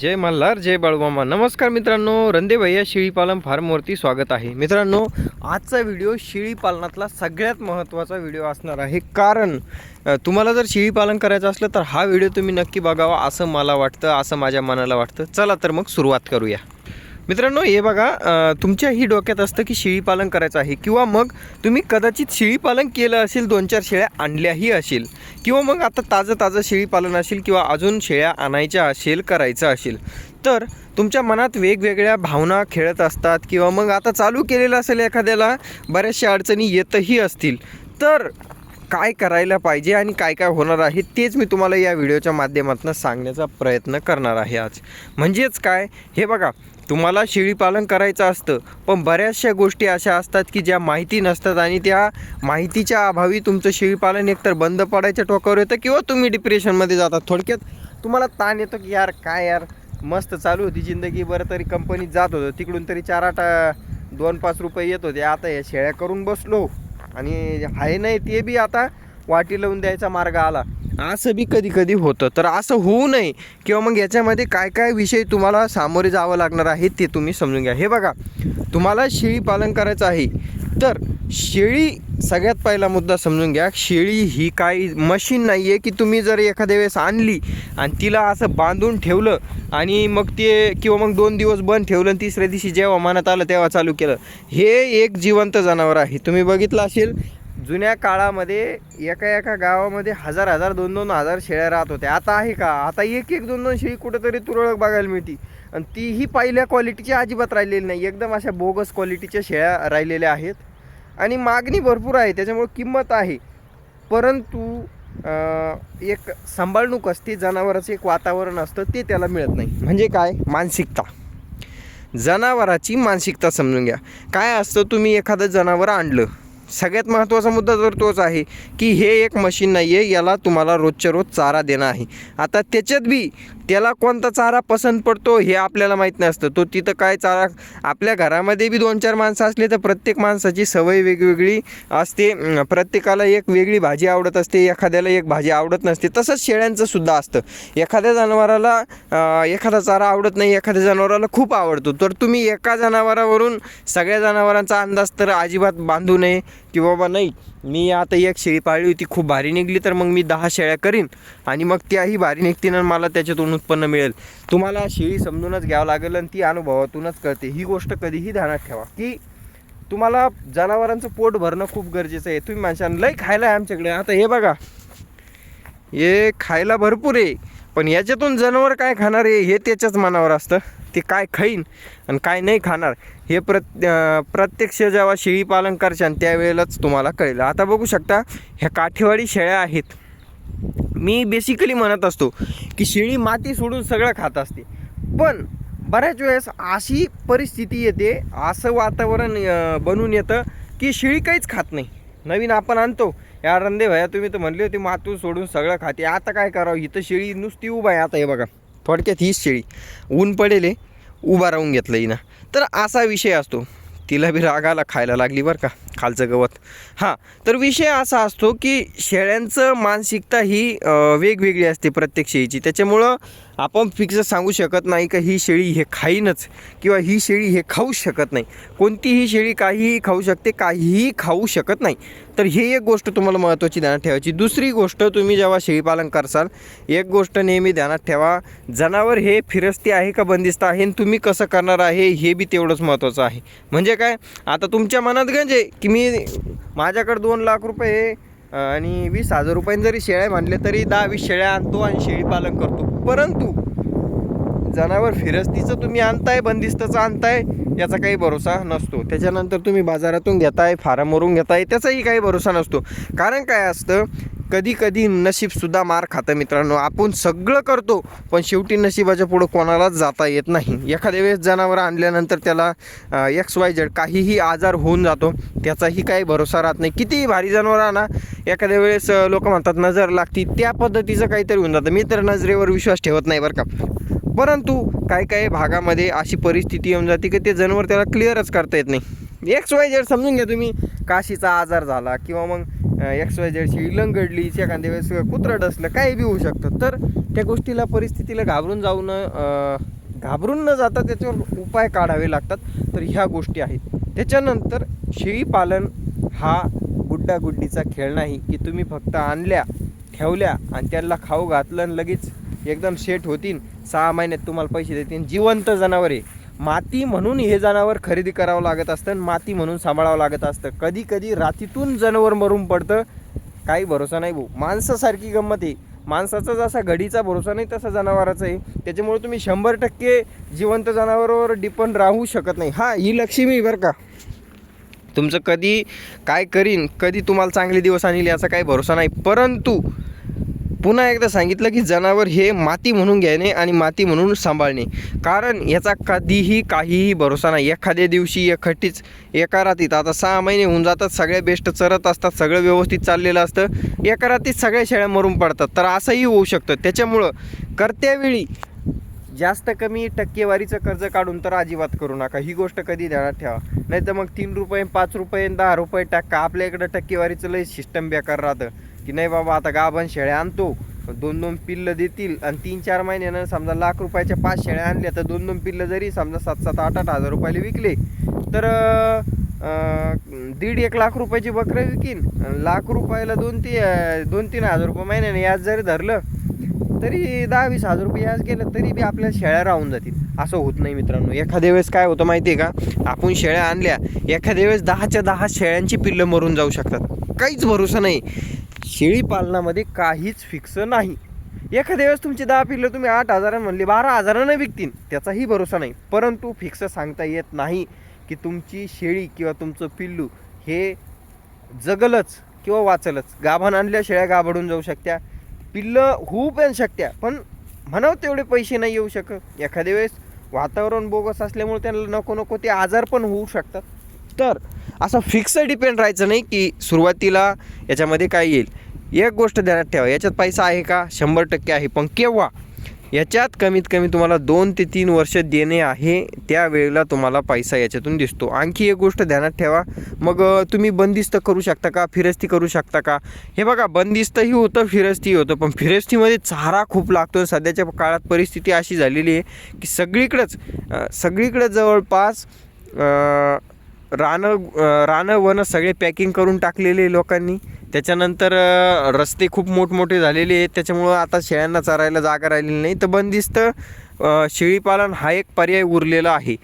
जय मल्हार जय बाळूमामा. नमस्कार मित्रांनो रंदे भैया शेळीपालन फार्मवरती स्वागत आहे. मित्रांनो आजचा व्हिडिओ शेळीपालनातला सगळ्यात महत्त्वाचा व्हिडिओ असणार आहे. कारण तुम्हाला जर शेळीपालन करायचं असलं तर हा व्हिडिओ तुम्ही नक्की बघावा असं मला वाटतं असं माझ्या मनाला वाटतं. चला तर मग सुरुवात करूया. मित्रांनो हे बघा तुमच्याही डोक्यात असतं की शेळीपालन करायचं आहे. किंवा मग तुम्ही कदाचित शेळीपालन केलं असेल दोन चार शेळ्या आणल्याही असेल. किंवा मग आता ताजं ताजं शेळीपालन असेल किंवा अजून शेळ्या आणायच्या असेल करायचं असेल. तर तुमच्या मनात वेगवेगळ्या भावना खेळत असतात किंवा मग आता चालू केलेलं असेल एखाद्याला बऱ्याचशा अडचणी येतही असतील. तर काय करायला पाहिजे आणि काय काय होणार आहे तेच मी तुम्हाला या व्हिडिओच्या माध्यमातून सांगण्याचा प्रयत्न करणार आहे आज. म्हणजेच काय हे बघा तुम्हाला शेळीपालन करायचं असतं पण बऱ्याचशा गोष्टी अशा असतात की ज्या माहिती नसतात आणि त्या माहितीच्या अभावी तुमचं शेळीपालन एकतर बंद पडायच्या टोकावर येतं किंवा तुम्ही डिप्रेशनमध्ये जातात थोडक्यात तुम्हाला ताण येतो की यार काय यार मस्त चालू होती जिंदगी बरं तरी कंपनीत जात होतं तिकडून तरी चार आठ दोन पाच रुपये येत होते. आता या शेळ्या करून बसलो. आणि आहे नाही ते बी आता वाटी लावून द्यायचा मार्ग आला. असं बी कधी कधी होतं. तर असं होऊ नये. किंवा मग याच्यामध्ये काय काय विषय तुम्हाला सामोरे जावं लागणार आहे ते तुम्ही समजून घ्या. हे बघा तुम्हाला शेळी पालन करायचं आहे. तर शेळी सगळ्यात पहिला मुद्दा समजून घ्या. शेळी ही काही मशीन नाही आहे की तुम्ही जर एखाद्या वेळेस आणली आणि तिला असं बांधून ठेवलं आणि मग ते किंवा मग दोन दिवस बंद ठेवलं आणि तिसऱ्या दिवशी जेव्हा मनात आलं तेव्हा चालू केलं. हे एक जिवंत जनावर आहे. तुम्ही बघितलं असेल जुन्या काळामध्ये एका एका गावामध्ये हजार हजार दोन दोन हजार शेळ्या राहत होत्या. आता आहे का? आता एक एक दोन दोन शेळी कुठंतरी तुरळक बघायला मिळते. आणि तीही पहिल्या क्वालिटीची अजिबात राहिलेली नाही. एकदम अशा बोगस क्वालिटीच्या शेळ्या राहिलेल्या आहेत. आणि मागणी भरपूर आहे त्याच्यामुळे किंमत आहे. परंतु एक सांभाळणूक असते जनावराचं एक वातावरण असतं ते त्याला मिळत नाही. म्हणजे काय? मानसिकता. जनावराची मानसिकता समजून घ्या. काय असतं तुम्ही एखादं जनावर आणलं सगळ्यात महत्त्वाचा मुद्दा तर तोच आहे की हे एक मशीन नाही आहे याला तुम्हाला रोजच्या रोज चारा देणं आहे. आता त्याच्यात बी त्याला कोणता चारा पसंत पडतो हे आपल्याला माहीत नसतं. तो तिथं काय चारा आपल्या घरामध्ये बी दोन चार माणसं असले तर प्रत्येक माणसाची सवय वेगवेगळी असते. प्रत्येकाला एक वेगळी भाजी आवडत असते एखाद्याला एक भाजी आवडत नसते. तसंच शेळ्यांचं सुद्धा असतं. एखाद्या जनावराला एखादा चारा आवडत नाही एखाद्या जनावराला खूप आवडतो. तर तुम्ही एका जनावरावरून सगळ्या जनावरांचा अंदाज तर अजिबात बांधू नये की बाबा नाही मी आता एक शेळी पाळली होती खूप भारी निघली तर मग मी दहा शेळ्या करीन आणि मग त्याही भारी निघतील आणि मला त्याच्यातून उत्पन्न मिळेल. तुम्हाला शेळी समजूनच घ्यावं लागेल आणि ती अनुभवातूनच कळते. ही गोष्ट कधीही ध्यानात ठेवा की तुम्हाला जनावरांचं पोट भरणं खूप गरजेचं आहे. तुम्ही माणसांना लय खायला आहे आमच्याकडे. आता हे बघा. हे खायला भरपूर आहे. पण याच्यातून जनावर काय खाणार आहे? हे त्याच्याच मनावर असतं. ते काय खाईन आणि काय नाही खाणार हे प्रत प्रत्यक्ष जेव्हा शेळी पालन करशान त्यावेळेलाच तुम्हाला कळेल. आता बघू शकता ह्या काठेवाडी शेळ्या आहेत. मी बेसिकली म्हणत असतो की शेळी माती सोडून सगळं खात असते. पण बऱ्याच वेळेस अशी परिस्थिती येते असं वातावरण बनून येतं की शेळी काहीच खात नाही. नवीन आपण आणतो. या रंदे भया तुम्ही तर म्हणले होते मातून सोडून सगळं खाते. आता काय करावं? इथं शेळी नुसती उभा आहे. आता हे बघा थोडक्यात हीच शेळी. ऊन पडेल आहे, उभा राहून घेतलं हिनं. तर असा विषय असतो. तिला बी रागाला खायला लागली बरं का खालचं गवत. हां तर विषय असा असतो की शेळ्यांचं मानसिकता ही वेगवेगळी असते प्रत्येक शेळीची त्याच्यामुळं आपण फिक्स सांगू शकत नाही का ही शेळी हे खाईनच किंवा ही शेळी हे खाऊ शकत नाही. कोणतीही शेळी काहीही खाऊ शकते काहीही खाऊ शकत नाही. तर हे एक गोष्ट तुम्हाला महत्त्वाची ध्यानात ठेवायची. दुसरी गोष्ट तुम्ही जेव्हा शेळीपालन करसाल एक गोष्ट नेहमी ध्यानात ठेवा. जनावर हे फिरस्ते आहे का बंदिस्त आहे आणि तुम्ही कसं करणार आहे हे बी तेवढंच महत्त्वाचं आहे. म्हणजे काय? आता तुमच्या मनात गंज आहे की मी माझ्याकडे दोन लाख रुपये आणि वीस हजार रुपयांनी जरी शेळ्या म्हणले तरी दहा वीस शेळ्या आणतो आणि शेळीपालन करतो. परंतु जनावर फिरस्तीचं तुम्ही आणताय बंदिस्तचं आणताय याचा काही भरोसा नसतो. त्याच्यानंतर तुम्ही बाजारातून घेताय फार्मवरून घेताय त्याचाही काही भरोसा नसतो. कारण काय असतं कधी कधी नशीबसुद्धा मार खातं मित्रांनो. आपण सगळं करतो पण शेवटी नशिबाच्या पुढं कोणालाच जाता येत नाही. एखाद्या वेळेस जनावर आणल्यानंतर त्याला एक्स वाय झेड काहीही आजार होऊन जातो. त्याचाही काही भरोसा राहत नाही. कितीही भारी जनावर आणा एखाद्या वेळेस लोक म्हणतात नजर लागती. त्या पद्धतीचं काहीतरी होऊन जातं. मी तर नजरेवर विश्वास ठेवत नाही बरं का. परंतु काही काही भागामध्ये अशी परिस्थिती येऊन जाते की ते जनावर त्याला क्लिअरच करता येत नाही. एक्स वाय झेड समजून घ्या तुम्ही. काशीचा आजार झाला किंवा मग एक्स वाय झेडची इलंगडली एखाद्या वेळेस कुत्रं डसलं काही बी होऊ शकतं. तर त्या गोष्टीला परिस्थितीला घाबरून जाऊन घाबरून न जाता त्याच्यावर उपाय काढावे लागतात. तर ह्या गोष्टी आहेत. त्याच्यानंतर शेळी पालन हा गुड्डागुड्डीचा खेळ नाही की तुम्ही फक्त आणल्या ठेवल्या आणि त्यांना खाऊ घातलं आणि लगेच एकदम सेट होतील. सहा महिन्यात तुम्हाला पैसे देतील. जिवंत जनावर. आहे माती म्हणून हे जनावर खरेदी करावं लागत असतं आणि माती म्हणून सांभाळावं लागत असतं. कधी कधी रातीतून जनावर मरून पडतं काही भरोसा नाही भाऊ. माणसासारखी गंमत आहे. माणसाचा जसा घडीचा भरोसा नाही तसा जनावराचा आहे. त्याच्यामुळे तुम्ही शंभर टक्के जिवंत जनावरावर डिपेंड राहू शकत नाही. हा ही लक्ष्मी बरं का. तुमचं कधी काय करीन कधी तुम्हाला चांगले दिवस आणले याचा काही भरोसा नाही. परंतु पुन्हा एकदा सांगितलं की जनावर हे माती म्हणून घेणे आणि माती म्हणून सांभाळणे. कारण याचा कधीही काहीही भरोसा नाही. एखाद्या दिवशी एकखट्टीच एका रातीत आता सहा महिने होऊन जातात सगळ्या बेस्ट चरत असतात सगळं व्यवस्थित चाललेलं असतं. एका रातीत सगळ्या शेळ्या मरून पडतात. तर असंही होऊ शकतं. त्याच्यामुळं करत्यावेळी जास्त कमी टक्केवारीचं कर्ज काढून तर अजिबात करू नका. ही गोष्ट कधी ध्यानात ठेवा. नाही तर मग तीन रुपये पाच रुपये दहा रुपये टाका. आपल्या इकडं टक्केवारीचं लय सिस्टम बेकार राहतं. की नाही बाबा आता गाभण शेळ्या आणतो दोन दोन पिल्लं देतील आणि तीन चार महिन्यानं समजा लाख रुपयाच्या पाच शेळ्या आणल्या तर दोन दोन पिल्लं जरी समजा सात सात आठ आठ हजार रुपयाला विकले तर दीड एक लाख रुपयाची बकरं विकीन. लाख रुपयाला दोन ती दोन तीन हजार रुपये महिन्याने याज जरी धरलं तरी दहा वीस हजार रुपये याज गेलं तरी बी आपल्या शेळ्या राहून जातील. असं होत नाही मित्रांनो. एखाद्या वेळेस काय होतं माहिती आहे का? आपण शेळ्या आणल्या एखाद्या वेळेस दहाच्या दहा शेळ्यांची पिल्लं मरून जाऊ शकतात. काहीच भरोसा नाही. शेळी पालनामध्ये काहीच फिक्स नाही. एखाद्या वेळेस तुमची दहा पिल्लं तुम्ही आठ हजारानं म्हणली बारा हजारानं विकतील. त्याचाही भरोसा नाही. परंतु फिक्स सांगता येत नाही की तुमची शेळी किंवा तुमचं पिल्लू हे जगलच किंवा वाचलच. गाभान आणल्या शेळ्या गाभडून जाऊ शकत्या. पिल्लं होऊ पण शकत्या पण म्हणावं तेवढे पैसे नाही येऊ शकत. एखाद्या वेळेस वातावरण बोगस असल्यामुळे त्यांना नको नको ते आजार पण होऊ शकतात. तर असं फिक्स डिपेंड राहायचं नाही की सुरुवातीला याच्यामध्ये काय येईल. एक गोष्ट ध्यानात ठेवा याच्यात पैसा आहे का? शंभर टक्के आहे. पण केव्हा? याच्यात कमीत कमी तुम्हाला दोन ते तीन वर्ष देणे आहे त्यावेळेला तुम्हाला पैसा याच्यातून दिसतो. आणखी एक गोष्ट ध्यानात ठेवा मग तुम्ही बंदिस्त करू शकता का? फिरस्ती करू शकता का? हे बघा बंदिस्तही होतं फिरस्तीही होतं पण फिरस्तीमध्ये चारा खूप लागतो सध्याच्या काळात परिस्थिती अशी झालेली आहे की सगळीकडंच सगळीकडं जवळपास रानं रानं वनं सगळे पॅकिंग करून टाकलेले लोकांनी. त्याच्यानंतर रस्ते खूप मोठमोठे झालेले आहेत. त्याच्यामुळं आता शेळ्यांना चरायला जागा राहिलेली नाही. तर बंदिस्त शेळीपालन हा एक पर्याय उरलेला आहे.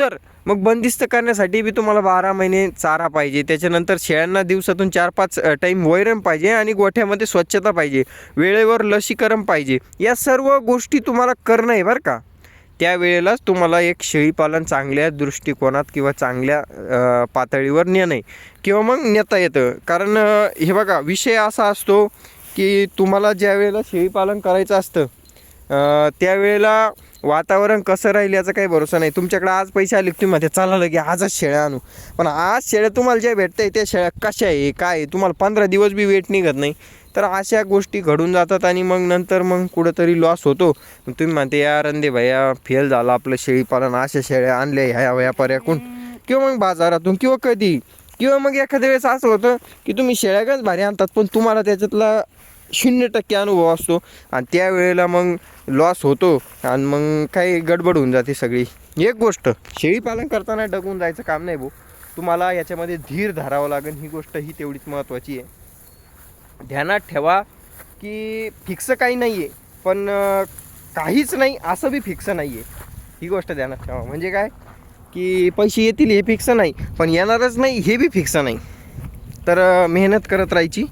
तर मग बंदिस्त करण्यासाठी बी तुम्हाला बारा महिने चारा पाहिजे. त्याच्यानंतर शेळ्यांना दिवसातून चार पाच टाईम वैरण पाहिजे आणि गोठ्यामध्ये स्वच्छता पाहिजे. वेळेवर लसीकरण पाहिजे. या सर्व गोष्टी तुम्हाला करणं आहे बरं का? त्यावेळेलाच तुम्हाला एक शेळीपालन चांगल्या दृष्टिकोनात किंवा चांगल्या पातळीवर नेणं आहे किंवा मग नेता येतं. कारण हे बघा विषय असा असतो की तुम्हाला ज्या वेळेला शेळीपालन करायचं असतं त्यावेळेला वातावरण कसं राहील याचा काही भरोसा नाही. तुमच्याकडे आज पैसे आले तुम्ही म्हणते चला लगे आजच शेळ्या आणू. पण आज शेळ्या तुम्हाला ज्या आहे त्या शेळ्या कशा आहे काय आहे तुम्हाला पंधरा दिवस बी वेट निघत नाही. तर अशा गोष्टी घडून जातात आणि मग नंतर मग कुठंतरी लॉस होतो. तुम्ही म्हणते या रंदे भैया फेल झालं आपलं शेळीपालन अशा शेळ्या आणल्या ह्या व्यापाऱ्याकडून किंवा मग बाजारातून किंवा कधी. किंवा मग एखाद्या वेळेस असं होतं की तुम्ही शेळ्यागच भारी आणतात पण तुम्हाला त्याच्यातला शून्य टक्के अनुभव असतो. आणि त्यावेळेला मग लॉस होतो आणि मग काही गडबड होऊन जाते सगळी. एक गोष्ट शेळीपालन करताना डगून जायचं काम नाही भाऊ. तुम्हाला याच्यामध्ये धीर धरावं लागेल. ही गोष्ट ही तेवढीच महत्त्वाची आहे. ध्यानात ठेवा की फिक्स काही नाही आहे पण काहीच नाही असं बी फिक्स नाही आहे ही गोष्ट ध्यानात ठेवा. म्हणजे काय? की पैसे येतील हे फिक्स नाही पण येणारच नाही हे बी फिक्स नाही. तर मेहनत करत राहायची.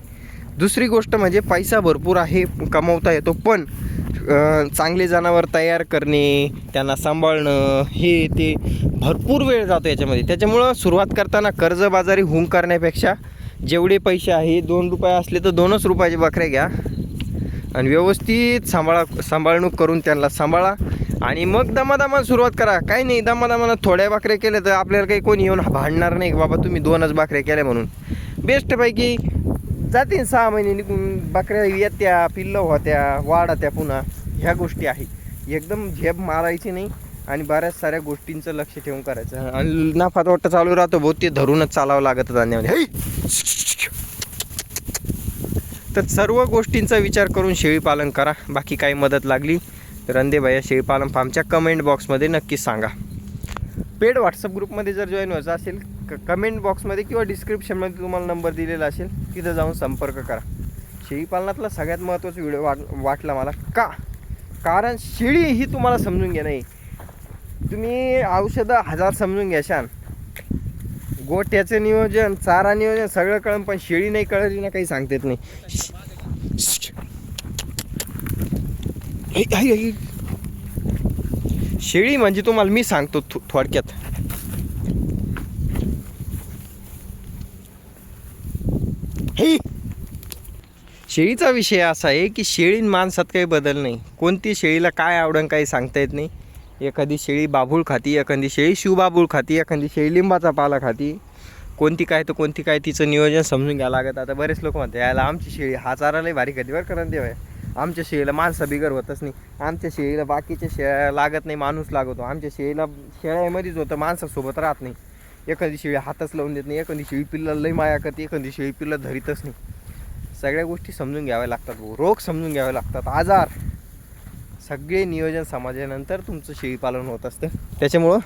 दुसरी गोष्ट म्हणजे पैसा भरपूर आहे कमवता येतो पण चांगले जनावर तयार करणे त्यांना सांभाळणं हे ते भरपूर वेळ जातो याच्यामध्ये. त्याच्यामुळं सुरुवात करताना कर्जबाजारी होऊन करण्यापेक्षा जेवढे पैसे आहे दोन रुपये असले तर दोनच रुपयाचे बकऱ्या घ्या. आणि व्यवस्थित सांभाळा सांभाळणूक करून त्यांना सांभाळा. आणि मग दमादमा सुरुवात करा. काही नाही दमादमानं थोड्या भाकऱ्या केल्या तर आपल्याला काही कोणी येऊन भांडणार नाही की बाबा तुम्ही दोनच भाकऱ्या केल्या म्हणून. बेस्टपैकी जातील सहा महिने निघून बकऱ्या येत्या पिल्लं होत्या वाढत्या पुन्हा. ह्या गोष्टी आहेत. एकदम झेप मारायची नाही. आणि बऱ्याच साऱ्या गोष्टींचं लक्ष ठेवून करायचं. आणि नफा तोटा चालू राहतो बहुत ते धरूनच चालावं लागतं धान्यामध्ये. तर सर्व गोष्टींचा विचार करून शेळीपालन करा. बाकी काही मदत लागली रंदे भैया शेळीपालन फार्मच्या कमेंट बॉक्समध्ये नक्कीच सांगा. पेड व्हॉट्सअप ग्रुपमध्ये जर जॉईन व्हायचं असेल क कमेंट बॉक्समध्ये किंवा डिस्क्रिप्शनमध्ये तुम्हाला नंबर दिलेला असेल तिथं जाऊन संपर्क करा. शेळीपालनातला सगळ्यात महत्त्वाचा व्हिडिओ वाट वाटला मला. का? कारण शेळी ही तुम्हाला समजून घ्या नाही तुम्ही औषधं हजार समजून घ्याशान गोट्याचं नियोजन चारा नियोजन सगळं कळण पण शेळी नाही कळली ना काही सांगता येत नाही. शेळी म्हणजे तुम्हाला मी सांगतो थो- थोडक्यात. हे! शेळीचा विषय असा आहे की शेळी माणसात काही बदल नाही. कोणती शेळीला काय आवडन काही सांगता येत नाही. एखादी शेळी बाबूळ खाती एखादी शेळी शिवबाबूळ खाती एखादी शेळी लिंबाचा पाला खाती. कोणती काय तर कोणती काय तिचं नियोजन समजून घ्यावं लागत. आता बरेच लोक म्हणतात यायला आमची शेळी हा चारालाही भारी खाती बरं देव देवाय आमच्या शेळीला माणसं बिगर होतच नाही. आमच्या शेळीला बाकीच्या शेळ्या लागत नाही माणूस लागतो. आमच्या शेळीला शेळ्यामध्येच होतं माणसासोबत राहत नाही. एखादी शेळी हातच लावून देत नाही एखादी शेळी पिल्ला लई माया करते एखादी शेळी पिल्ला धरीतच नाही. सगळ्या गोष्टी समजून घ्याव्या लागतात रोग समजून घ्यावे लागतात. आजार. सगळे नियोजन समाजानंतर तुमचं शेळीपालन होत असतं. त्याच्यामुळं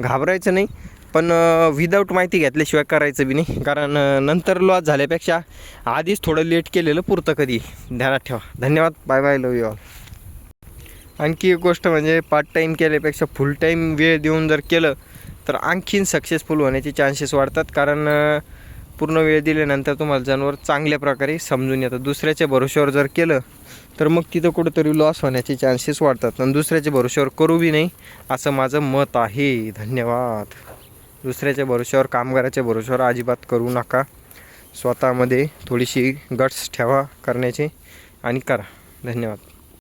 घाबरायचं नाही. पण विदाऊट माहिती घेतल्याशिवाय करायचं बी नाही. कारण नंतर लॉस झाल्यापेक्षा आधीच थोडं लेट केलेलं पुरतं कधी. ध्यानात ठेवा. धन्यवाद. Bye bye love you all आणखी एक गोष्ट म्हणजे पार्ट टाईम केल्यापेक्षा फुल टाईम वेळ देऊन जर केलं तर आणखीन सक्सेसफुल होण्याचे चान्सेस वाढतात. कारण पूर्ण वेळ दिल्यानंतर तुम्हाला जनावर चांगल्या प्रकारे समजून येतं. दुसऱ्याच्या भरोश्यावर जर केलं तर मग तिथं कुठंतरी लॉस होण्याचे चान्सेस वाढतात. आणि दुसऱ्याच्या भरोश्यावर करू बी नाही असं माझं मत आहे. धन्यवाद. दुसऱ्याच्या भरोश्यावर कामगाराच्या भरोश्यावर अजिबात करू नका. स्वतःमध्ये थोडीशी गट्स ठेवा करण्याचे आणि करा. धन्यवाद.